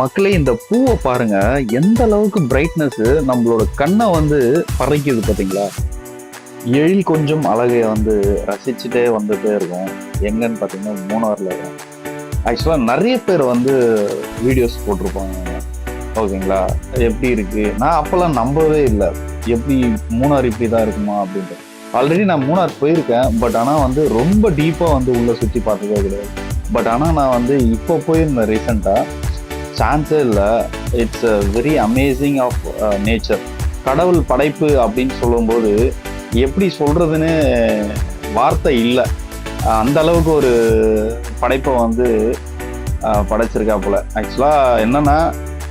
மக்களே இந்த பூவை பாருங்க. எந்த அளவுக்கு பிரைட்னஸ் நம்மளோட கண்ணை வந்து பறைக்குது பார்த்தீங்களா எழில் கொஞ்சம் அழகை வந்து ரசிச்சுட்டே வந்துட்டே இருக்கும். எங்கன்னு பார்த்தீங்கன்னா மூணார்ல ஆக்சுவலாக நிறைய பேர் வந்து வீடியோஸ் போட்டிருப்பாங்க. ஓகேங்களா? எப்படி இருக்கு? நான் அப்போல்லாம் நம்பவே இல்லை. எப்படி மூணார் இப்படி தான் இருக்குமா அப்படின்ட்டு. ஆல்ரெடி நான் மூணார் போயிருக்கேன். பட் ஆனால் வந்து ரொம்ப டீப்பாக வந்து உள்ளே சுற்றி பார்த்ததே கிடையாது. பட் ஆனால் நான் வந்து இப்போ போயிருந்தேன் ரீசெண்டாக சான்ஸே இல்லை. It's a very amazing of nature கடவுள் படைப்பு அப்படின்னு சொல்லும்போது எப்படி சொல்கிறதுன்னு வார்த்தை இல்லை. அந்த அளவுக்கு ஒரு படைப்பை வந்து அஹ், படைச்சிருக்காப்புல ஆக்சுவலாக என்னென்னா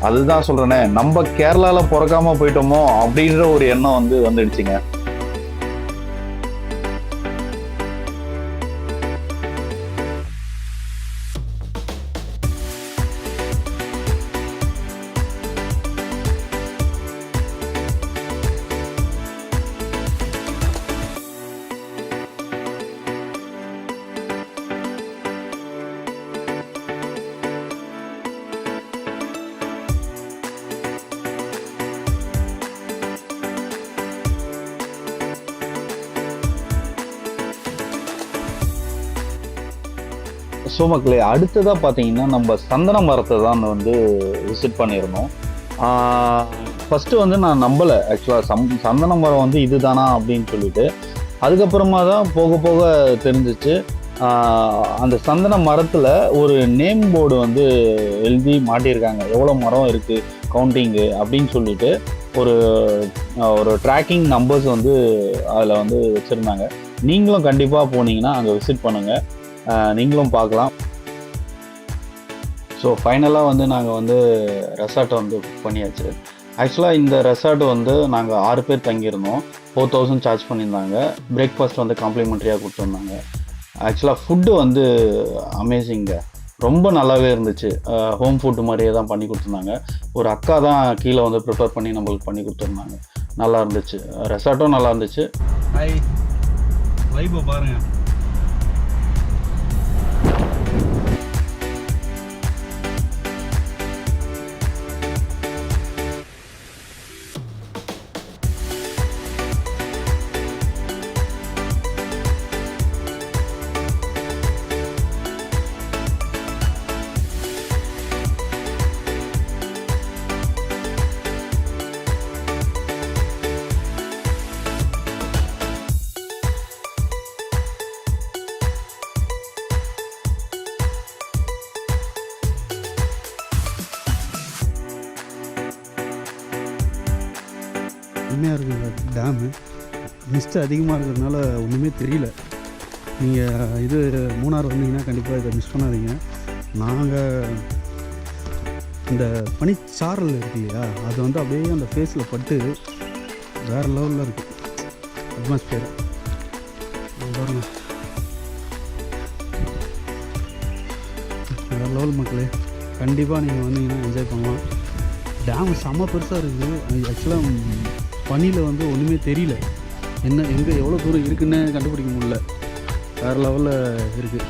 அதுதான் சொல்கிறேனே நம்ம கேரளாவில் பிறக்காமல் போயிட்டோமோ அப்படின்ற ஒரு எண்ணம் வந்து வந்துடுச்சுங்க. ஸோ மக்களே அடுத்ததாக பார்த்தீங்கன்னா நம்ம சந்தன மரத்தை தான் வந்து விசிட் பண்ணியிருந்தோம். ஃபஸ்ட்டு வந்து நான் நம்பலை ஆக்சுவலாக சம் சந்தன மரம் வந்து இதுதானா அப்படின்னு சொல்லிட்டு. அதுக்கப்புறமா தான் போக போக தெரிஞ்சிச்சு. அந்த சந்தன மரத்தில் ஒரு நேம் போர்டு வந்து எழுதி மாட்டியிருக்காங்க. எவ்வளோ மரம் இருக்குது கவுண்டிங்கு அப்படின்னு சொல்லிட்டு. ஒரு ஒரு ட்ராக்கிங் நம்பர்ஸ் வந்து அதில் வந்து வச்சுருந்தாங்க. நீங்களும் கண்டிப்பாக போனீங்கன்னா அங்கே விசிட் பண்ணுங்கள் நீங்களும் பார்க்கலாம். ஸோ ஃபைனலாக வந்து நாங்கள் வந்து ரெசார்ட்டை வந்து புக் பண்ணியாச்சு. ஆக்சுவலாக இந்த ரெசார்ட் வந்து நாங்கள் ஆறு பேர் தங்கியிருந்தோம். ஃபோர் தௌசண்ட் சார்ஜ் பண்ணியிருந்தாங்க. பிரேக்ஃபாஸ்ட் வந்து காம்ப்ளிமெண்ட்ரியாக கொடுத்துருந்தாங்க. ஆக்சுவலாக ஃபுட்டு வந்து அமேசிங்க ரொம்ப நல்லாவே இருந்துச்சு. ஹோம் ஃபுட்டு மாதிரியே தான் பண்ணி கொடுத்துருந்தாங்க. ஒரு அக்கா தான் கீழே வந்து ப்ரிப்பேர் பண்ணி நம்மளுக்கு பண்ணி கொடுத்துருந்தாங்க. நல்லா இருந்துச்சு. ரெசார்ட்டும் நல்லா இருந்துச்சு. பாருங்கள் செம்மையாக பாருங்க டேமு மிஸ்ட் அதிகமாக இருக்கிறதுனால ஒன்றுமே தெரியல. நீங்கள் இது மூணார் வந்தீங்கன்னா கண்டிப்பாக இதை மிஸ் பண்ணாதீங்க. நாங்கள் இந்த பனிச்சாரல் இருக்கு இல்லையா அது வந்து அப்படியே அந்த ஃபேஸில் பட்டு வேறு லெவலில் இருக்குது அட்மாஸ்பியர் பாருங்க வேறு லெவல் மக்களே கண்டிப்பாக நீங்கள் வந்தீங்கன்னா என்ஜாய் பண்ணலாம். டேம் செம்ம பெருசாக இருக்குது ஆக்சுவலாக பனியில் வந்து ஒன்றுமே தெரியல. என்ன எங்கே எவ்வளோ தூரம் இருக்குன்னு கண்டுபிடிக்க முடியல. வேறு லெவலில் இருக்குது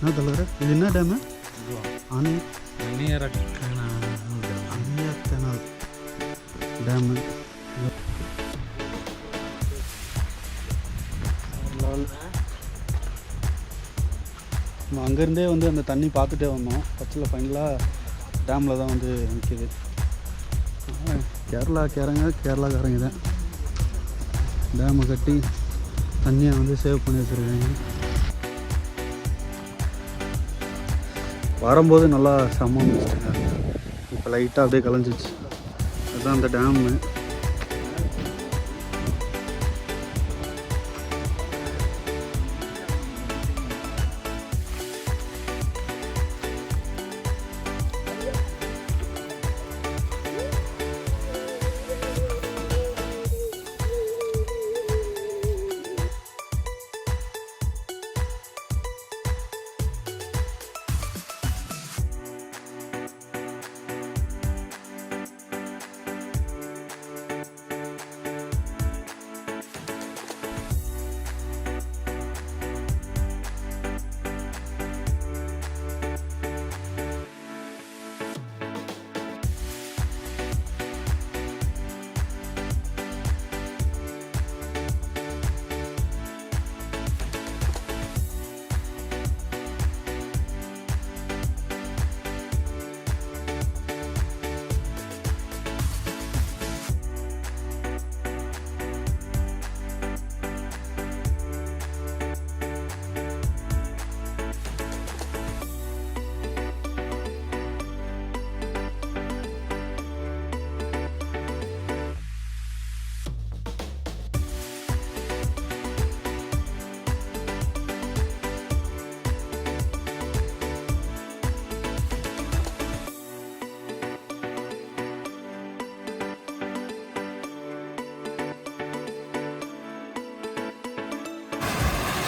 என்ன தலைவர் இது என்ன டேமு ஆனே அந்நியத்தனால் டேமு நம்ம அங்கேருந்தே வந்து அந்த தண்ணி பார்த்துட்டே வந்தோம். பச்சில் ஃபைனலாக டேமில் தான் வந்து நிற்கிது கேரளா கேரங்க கேரளாக்காரங்க தான். டேமை கட்டி தண்ணியை வந்து சேவ் பண்ணி வச்சுருக்காங்க. வரும்போது நல்லா செம்ம இப்போ லைட்டாக அப்படியே கலைஞ்சிச்சு அதுதான் அந்த டேமு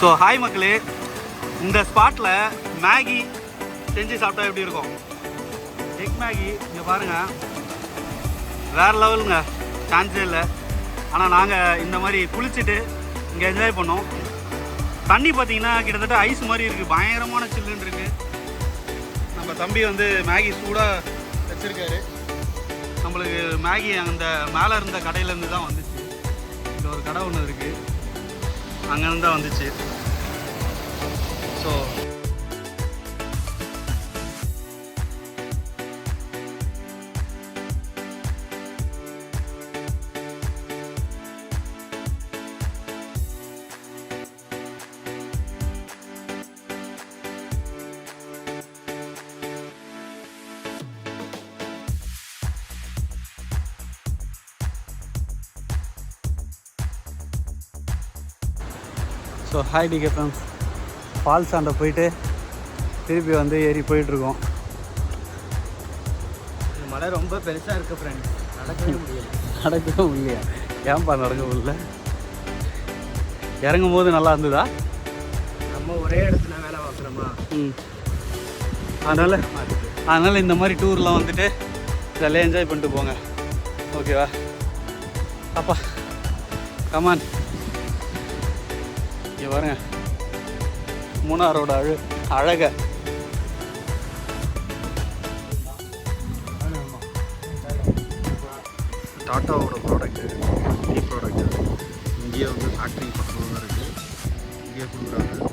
ஸோ ஹாய் மக்களே. இந்த ஸ்பாட்டில் மேகி செஞ்சு சாப்பிட்டா எப்படி இருக்கும்? எக் மேகி இங்கே பாருங்கள் வேறு லெவலுங்க. சான்ஸே இல்லை. ஆனால் நாங்கள் இந்த மாதிரி குளிச்சுட்டு இங்கே என்ஜாய் பண்ணோம். தண்ணி பார்த்தீங்கன்னா கிட்டத்தட்ட ஐஸ் மாதிரி இருக்குது பயங்கரமான சில்லுன்னு இருக்குது நம்ம தம்பி வந்து மேகி சூடாக வச்சுருக்காரு. நம்மளுக்கு மேகி அந்த மேலே இருந்த கடையிலேருந்து தான் வந்துச்சு. இங்கே ஒரு கடை ஒன்று இருக்குது அங்கேருந்து தான் வந்துச்சு. So so hi DK friends falls ஆண்ட போயிட்டு திருப்பி வந்து ஏறி போயிட்டுருக்கோம் மழை ரொம்ப பெருசாக இருக்குது ஃப்ரெண்ட் நடக்கவே முடியல. நடக்கவே இல்லையா ஏன்பா நடக்க முடியல? இறங்கும் போது நல்லா இருந்ததா? நம்ம ஒரே இடத்துல வேலை பார்க்குறோமா? ம். அதனால் அதனால் இந்த மாதிரி டூர்லாம் வந்துட்டு ஜாலியாக என்ஜாய் பண்ணிட்டு போங்க. ஓகேவா அப்பா கமான் இங்கே பாருங்க. மூணாரோட அழு அழகை. டாட்டாவோட ப்ராடக்ட்டு டீ ப்ராடக்ட்டு இங்கேயே வந்து ஃபேக்ட்ரி பக்கத்தில் தான் இருக்குது இங்கேயே கொடுக்குறாங்க.